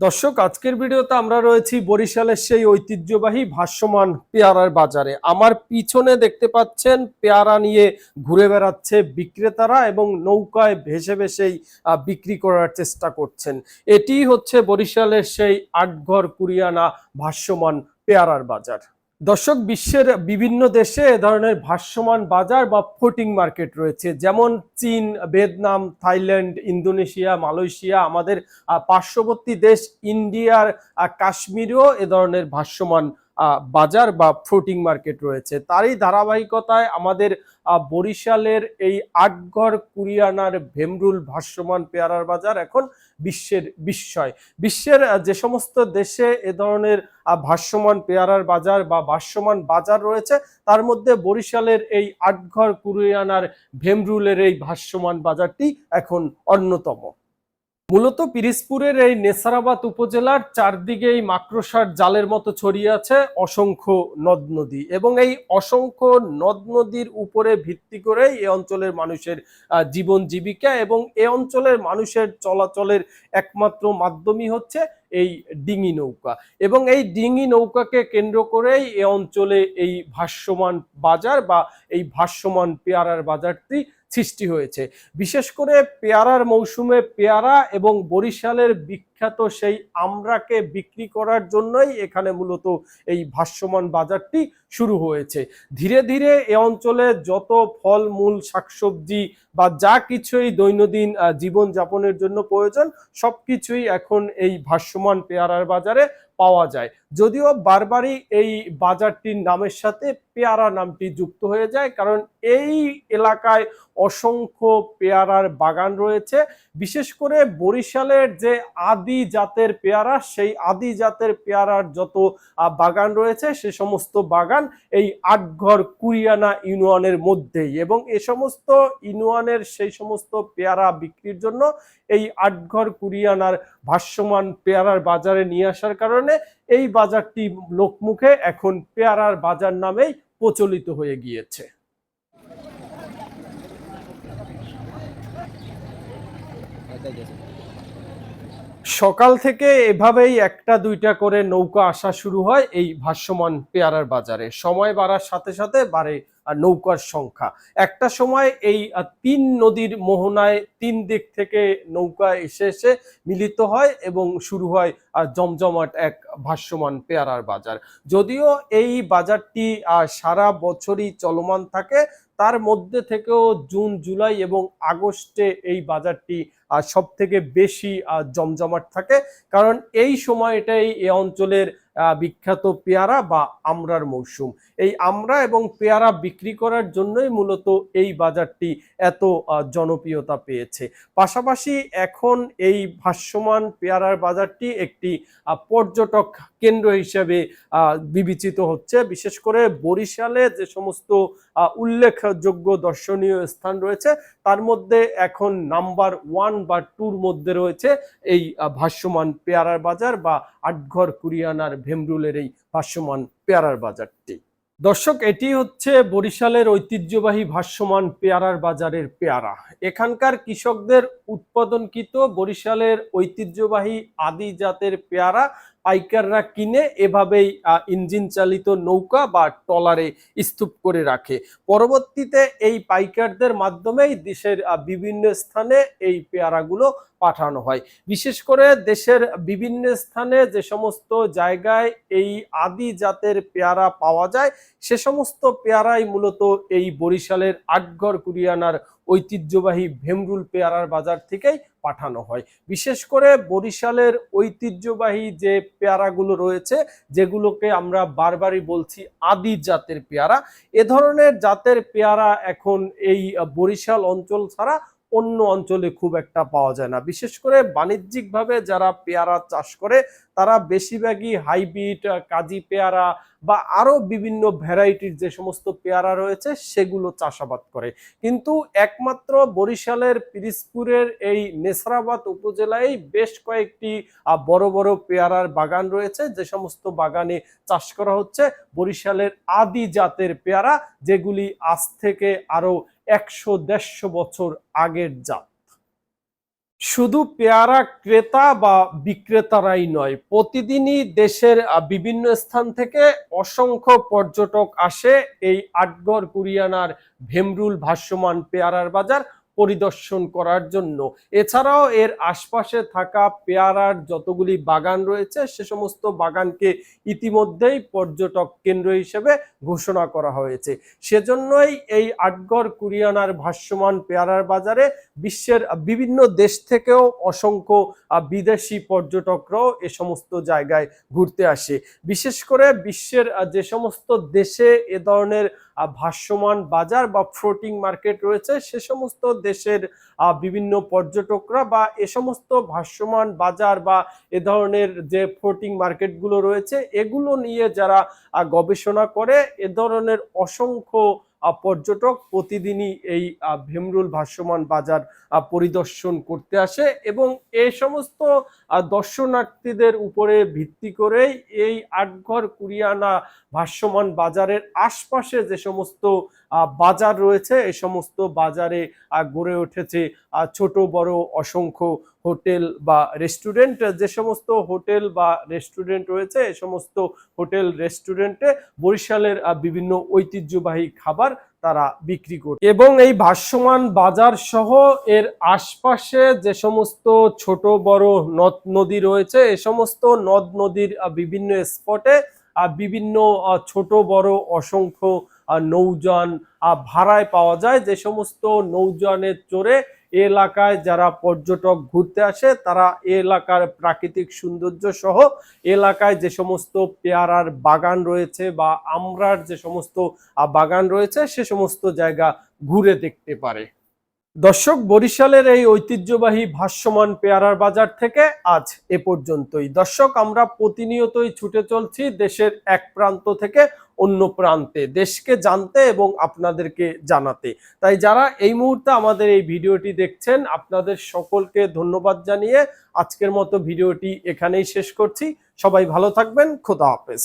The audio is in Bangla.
দর্শক, আজকের ভিডিওতে আমরা রয়েছি বরিশালের সেই ঐতিহ্যবাহী ভাসমান পেয়ারার বাজারে। আমার পিছনে দেখতে পাচ্ছেন, পেয়ারা নিয়ে ঘুরে বেড়াচ্ছে বিক্রেতারা এবং নৌকায় ভেসে ভেসেই বিক্রি করার চেষ্টা করছেন। এটি হচ্ছে বরিশালের সেই আটঘর কুরিয়ানা ভাষ্যমান পেয়ারার বাজার। দর্শক, বিশ্বের বিভিন্ন দেশে এ ধরনের ভাষ্যমান বাজার বা ফ্লোটিং মার্কেট রয়েছে। যেমন চীন, ভিয়েতনাম, থাইল্যান্ড, ইন্দোনেশিয়া, মালয়েশিয়া, আমাদের পার্শ্ববর্তী দেশ ইন্ডিয়ার কাশ্মীরও এ ধরনের ভাষ্যমান বাজার বা ফ্লোটিং মার্কেট রয়েছে। তারই ধারাবাহিকতায় আমাদের বরিশালের এই আটঘর কুরিয়ানার ভেমরুল ভাষ্যমান পেয়ারার বাজার এখন বিশ্বের বিস্ময়। বিশ্বের যে সমস্ত দেশে এ ধরনের আহ, ভাষ্যমান পেয়ারার বাজার বা ভাষ্যমান বাজার রয়েছে তার মধ্যে বরিশালের এই আটঘর কুরিয়ানার ভেমরুলের এই ভাষ্যমান বাজারটি এখন অন্যতম। মূলত পিরিজপুরের এই নেসারাবাদ উপজেলার চারদিকে এই মাকড়সার জালের মতো ছড়িয়ে আছে অসংখ্য নদ নদী এবং এই অসংখ্য নদ নদীর উপরে ভিত্তি করেই এ অঞ্চলের মানুষের জীবন জীবিকা এবং এ অঞ্চলের মানুষের চলাচলের একমাত্র মাধ্যমই হচ্ছে এই ডিঙি নৌকা। এবং এই ডিঙি নৌকাকে কেন্দ্র করেই এ অঞ্চলে এই ভাস্যমান বাজার বা এই ভাষ্যমান পেয়ারার বাজারটি সৃষ্টি হয়েছে। বিশেষ করে পেয়ারার মৌসুমে পেয়ারা এবং বরিশালের বিখ্যাত সেই আমরাকে বিক্রি করার জন্যই এখানে মূলত এই ভাষ্যমান বাজারটি শুরু হয়েছে। ধীরে ধীরে এ অঞ্চলে যত ফল, মূল, শাকসবজি বা যা কিছুই দৈনন্দিন জীবনযাপনের জীবন যাপনের জন্য প্রয়োজন সব কিছুই এখন এই ভাষ্যমান পেয়ারার বাজারে পাওয়া যায়। যদিও বারবারই এই বাজারটির নামের সাথে পেয়ারা নামটি যুক্ত হয়ে যায়, কারণ এই এলাকায় অসংখ্য পেয়ারার বাগান রয়েছে। বিশেষ করে বরিশালের যে আদি জাতের পেয়ারা, সেই আদি জাতের পেয়ারার যত বাগান রয়েছে, সে সমস্ত বাগান এই আটঘর কুরিয়ানা ইউনিয়নের মধ্যেই এবং এ সমস্ত ইউনিয়নের সেই সমস্ত পেয়ারা বিক্রির জন্য এই আটঘর কুরিয়ানার ভাষ্যমান পেয়ারার বাজারে নিয়ে আসার কারণে এই বাজারটি লোকমুখে এখন পেয়ারার বাজার নামেই প্রচলিত হয়ে গিয়েছে। সকাল থেকে এভাবেই একটা দুইটা করে নৌকা আসা শুরু হয় এই ভাষ্যমান পেয়ারার বাজারে। সময় বাড়ার সাথে সাথে বাড়ে নৌকার সংখ্যা। একটা সময় এই তিন নদীর মোহনায় তিন দিক থেকে নৌকা এসে এসে মিলিত হয় এবং শুরু হয় জমজমাট এক ভাষ্যমান পেয়ারার বাজার। যদিও এই বাজারটি সারা বছরই চলমান থাকে, তার মধ্যে থেকেও জুন, জুলাই এবং আগস্টে এই বাজারটি সব থেকে বেশি জমজমাট থাকে। কারণ এই সময়টাই এ অঞ্চলের বিখ্যাত পেয়ারা বা আমরার মৌসুম। এই আমরা এবং পেয়ারা বিক্রি করার জন্যই মূলত এই বাজারটি এত জনপ্রিয়তা পেয়েছে। পাশাপাশি এখন এই ভাষ্যমান পেয়ারার বাজারটি একটি পর্যটক কেন্দ্র হিসেবে বিবেচিত হচ্ছে। বিশেষ করে বরিশালে যে সমস্ত উল্লেখযোগ্য দর্শনীয় স্থান রয়েছে, তার মধ্যে এখন নাম্বার ওয়ান বা টুর মধ্যে রয়েছে এই ভাষ্যমান পেয়ারার বাজার বা আটঘর কুরিয়ানার ভেমরুলের এই ভাষ্যমান পেয়ারার বাজারটি। দর্শক, এটি হচ্ছে বরিশালের ঐতিহ্যবাহী ভাষ্যমান পেয়ারার বাজারের পেয়ারা। এখানকার কৃষকদের উৎপাদনকৃত বরিশালের ঐতিহ্যবাহী আদি জাতের পেয়ারা পাইকাররা কিনে এভাবেই ইঞ্জিন চালিত নৌকা বা টলারে স্তূপ করে রাখে। পরবর্তীতে এই পাইকারদের মাধ্যমেই দেশের বিভিন্ন স্থানে এই পেয়ারাগুলো পাঠানো হয়। বিশেষ করে দেশের বিভিন্ন স্থানে যে সমস্ত জায়গায় এই আদি জাতের পেয়ারা পাওয়া যায়, সে সমস্ত পেয়ারাই মূলত এই বরিশালের আটঘর কুরিয়ানার ঐতিহ্যবাহী ভেমরুল পেয়ারার বাজার থেকেই পাঠানো হয়। বিশেষ করে বরিশালের ঐতিহ্যবাহী যে পেয়ারাগুলো রয়েছে, যেগুলোকে আমরা বারবারই বলছি আদি জাতের পেয়ারা, এ ধরনের জাতের পেয়ারা এখন এই বরিশাল অঞ্চল ছাড়া অন্য অঞ্চলে খুব একটা পাওয়া যায় না। বিশেষ করে বাণিজ্যিকভাবে যারা পেয়ারা চাষ করে, তারা বেশিরভাগই হাইব্রিড, কাজি পেয়ারা বা আরও বিভিন্ন ভ্যারাইটির যে সমস্ত পেয়ারা রয়েছে, সেগুলো চাষাবাদ করে। কিন্তু একমাত্র বরিশালের পিরিজপুরের এই নেসরাবাদ উপজেলায় বেশ কয়েকটি বড় বড় পেয়ারার বাগান রয়েছে। যে সমস্ত বাগানে চাষ করা হচ্ছে, বরিশালের আদি জাতের পেয়ারা, যেগুলি আজ থেকে আরও একশো দেড়শো বছর আগের জাত। শুধু পেয়ারা ক্রেতা বা বিক্রেতারাই নয়, প্রতিদিনই দেশের বিভিন্ন স্থান থেকে অসংখ্য পর্যটক আসে এই আটগড় কুরিয়ানার ভেমরুল ভাসমান পেয়ারার বাজার। পরিদর্শন করার জন্য। এছাড়াও এর আশপাশে থাকা পেয়ারার যতগুলি বাগান রয়েছে, সে সমস্ত বাগানকে ইতিমধ্যেই পর্যটক কেন্দ্র হিসেবে ঘোষণা করা হয়েছে। সেজন্যই এই আটগড় কুরিয়ানার ভাসমান পেয়ারার বাজারে বিশ্বের বিভিন্ন দেশ থেকেও অসংখ্য বিদেশি পর্যটকরাও এ সমস্ত জায়গায় ঘুরতে আসে। বিশেষ করে বিশ্বের যে সমস্ত দেশে এ ধরনের ভাসমান বাজার বা ফ্লোটিং মার্কেট রয়েছে। সে সমস্ত দেশের বিভিন্ন পর্যটকরা বা এ সমস্ত ভাষ্যমান বাজার বা এ ধরনের যে ফ্লোটিং মার্কেটগুলো রয়েছে, এগুলো নিয়ে যারা গবেষণা করে, এ ধরনের অসংখ্য পর্যটক প্রতিদিনই এই ভীমরুল ভাসমান বাজার পরিদর্শন করতে আসে এবং এ সমস্ত দর্শনার্থীদের উপরে ভিত্তি করেই এই আটঘর কুরিয়ানা ভাসমান বাজারের আশপাশে যে সমস্ত বাজার রয়েছে এই সমস্ত বাজারে গড়ে উঠেছে ছোট, বড়, অসংখ্য হোটেল বা রেস্টুরেন্ট, যে সমস্ত হোটেল বা রেস্টুরেন্ট রয়েছে, এ সমস্ত হোটেল, রেস্টুরেন্টে বরিশালের বিভিন্ন ঐতিহ্যবাহী খাবার তারা বিক্রি করে এবং এই ভাসমান বাজার সহ এর আশপাশে যে সমস্ত ছোট, বড় নদ, নদী রয়েছে, এ সমস্ত নদ, নদীর বিভিন্ন স্পটে বিভিন্ন ছোট, বড়, অসংখ্য নৌযান ভাড়ায় পাওয়া যায়। যে সমস্ত নৌযানের চড়ে এলাকায় যারা পর্যটক ঘুরতে আসে, তারা এলাকার প্রাকৃতিক সৌন্দর্য সহ এলাকায় যে সমস্ত পেয়ারার বাগান রয়েছে বা আমরার যে সমস্ত বাগান রয়েছে, সে সমস্ত জায়গা ঘুরে দেখতে পারে। দর্শক, বরিশালের এই ঐতিহ্যবাহী ভাষ্যমান পেয়ারার বাজার থেকে আজ এ পর্যন্তই। দর্শক, আমরা প্রতিনিয়তই ছুটে চলছি দেশের এক প্রান্ত থেকে অন্য প্রান্তে, দেশকে জানতে এবং আপনাদেরকে জানাতে। তাই যারা এই মুহূর্তে আমাদের এই ভিডিওটি দেখছেন, আপনাদের সকলকে ধন্যবাদ জানিয়ে আজকের মতো ভিডিওটি এখানেই শেষ করছি। সবাই ভালো থাকবেন, খোদা হাফেজ।